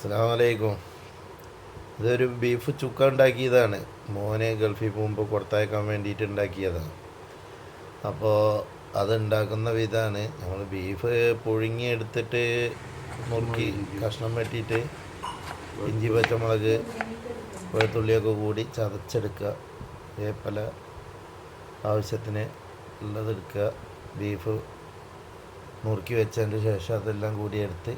അസ്സാമലൈക്കും ഇതൊരു ബീഫ് ചുക്ക ഉണ്ടാക്കിയതാണ്. മോനെ ഗൾഫിൽ പോകുമ്പോൾ കൊടുത്തയക്കാൻ വേണ്ടിയിട്ട് ഉണ്ടാക്കിയതാണ്. അപ്പോൾ അതുണ്ടാക്കുന്ന വിധമാണ് നമ്മൾ ബീഫ് പുഴുങ്ങി എടുത്തിട്ട് മുറുക്കി കഷ്ണം വെട്ടിയിട്ട് ഇഞ്ചി പച്ചമുളക് വെളുത്തുള്ളിയൊക്കെ കൂടി ചതച്ചെടുക്കുക. വേപ്പല ആവശ്യത്തിന് ഉള്ളതെടുക്കുക. ബീഫ് മുറുക്കി വെച്ചതിന് ശേഷം അതെല്ലാം കൂടി എടുത്ത്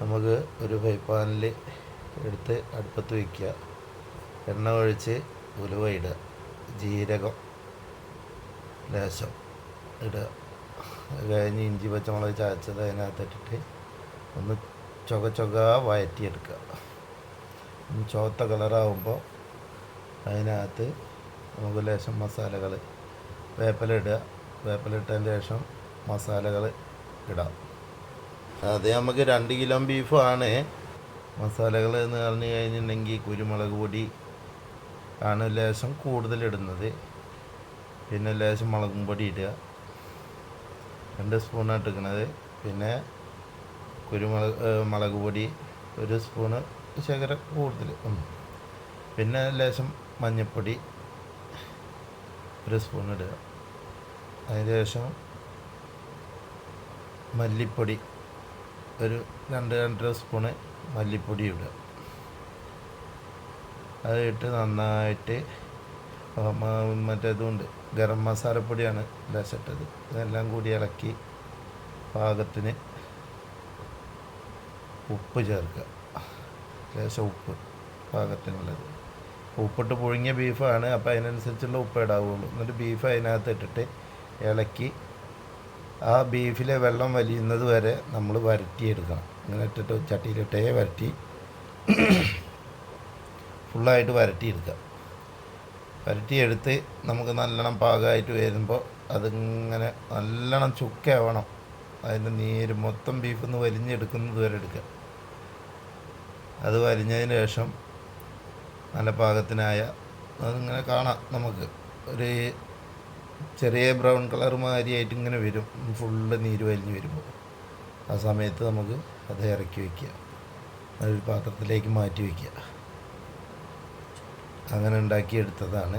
നമുക്ക് ഒരു ഫ്രൈ പാനിൽ എടുത്ത് അടുപ്പത്ത് വയ്ക്കുക എണ്ണ ഒഴിച്ച് ഉലുവ ഇടുക. ജീരകം ലേശം ഇടുക. കഴിഞ്ഞ് ഇഞ്ചി പച്ചമുളക് ചതച്ചത് അതിനകത്തിട്ടിട്ട് ഒന്ന് ചുക ചുക വഴറ്റിയെടുക്കുക. ഒന്ന് ചുവത്ത കളറാകുമ്പോൾ അതിനകത്ത് നമുക്ക് ലേശം മസാലകൾ വേപ്പില ഇടുക. വേപ്പില ഇട്ടതിന് ശേഷം മസാലകൾ ഇടാം. അത് നമുക്ക് രണ്ട് കിലോ ബീഫാണ് മസാലകൾ എന്ന് പറഞ്ഞു കഴിഞ്ഞിട്ടുണ്ടെങ്കിൽ കുരുമുളക് പൊടി ആണ് ലേശം കൂടുതലിടുന്നത് പിന്നെ ലേശം മുളകും പൊടി ഇടുക. രണ്ട് സ്പൂണാണ് എടുക്കുന്നത് പിന്നെ കുരുമുളക് മുളക് പൊടി ഒരു സ്പൂണ് ശകരം കൂടുതൽ. പിന്നെ ലേശം മഞ്ഞൾപ്പൊടി ഒരു സ്പൂൺ ഇടുക. അതിന് ശേഷം മല്ലിപ്പൊടി ഒരു രണ്ട് രണ്ടര സ്പൂണ് മല്ലിപ്പൊടി ഇടുക. അത് ഇട്ട് നന്നായിട്ട് ആ, മ- മറ്റേതുണ്ട് ഗരം മസാലപ്പൊടിയാണ് ലേശിട്ടത് ഇതെല്ലാം കൂടി ഇളക്കി പാകത്തിന് ഉപ്പ് ചേർക്കുക. ലേശം ഉപ്പ് പാകത്തിനുള്ളത്. ഉപ്പിട്ട് പുഴുങ്ങിയ ബീഫാണ് അപ്പോൾ അതിനനുസരിച്ചുള്ള ഉപ്പ് ഇടാവുള്ളൂ. എന്നിട്ട് ബീഫ് അതിനകത്ത് ഇട്ടിട്ട് ഇളക്കി ആ ബീഫിലെ വെള്ളം വലിയുന്നത് വരെ നമ്മൾ വരട്ടിയെടുക്കണം ഇങ്ങനെ ഇട്ടിട്ട് ചട്ടിയിലിട്ടേ വരട്ടി ഫുള്ളായിട്ട് വരട്ടിയെടുക്കുക വരട്ടിയെടുത്ത് നമുക്ക് നല്ലോണം പാകമായിട്ട് വരുമ്പോൾ അതിങ്ങനെ നല്ലോണം ചുക്കാവണം. അതിന്റെ നീര് മൊത്തം ബീഫിൽ നിന്ന് വലിഞ്ഞെടുക്കുന്നത് വരെ എടുക്കുക. അത് വലിഞ്ഞതിന് ശേഷം നല്ല പാകത്തിനായ അതിങ്ങനെ കാണാം നമുക്ക്. ഒരു ചെറിയ ബ്രൗൺ കളർ മാതിരിയായിട്ട് ഇങ്ങനെ വരും. ഫുള്ള് നീര് വലിഞ്ഞ് വരുമ്പോൾ. ആ സമയത്ത് നമുക്ക് അത് ഇറക്കി വയ്ക്കുക അതൊരു പാത്രത്തിലേക്ക് മാറ്റി വയ്ക്കുക അങ്ങനെ ഉണ്ടാക്കിയെടുത്തതാണ്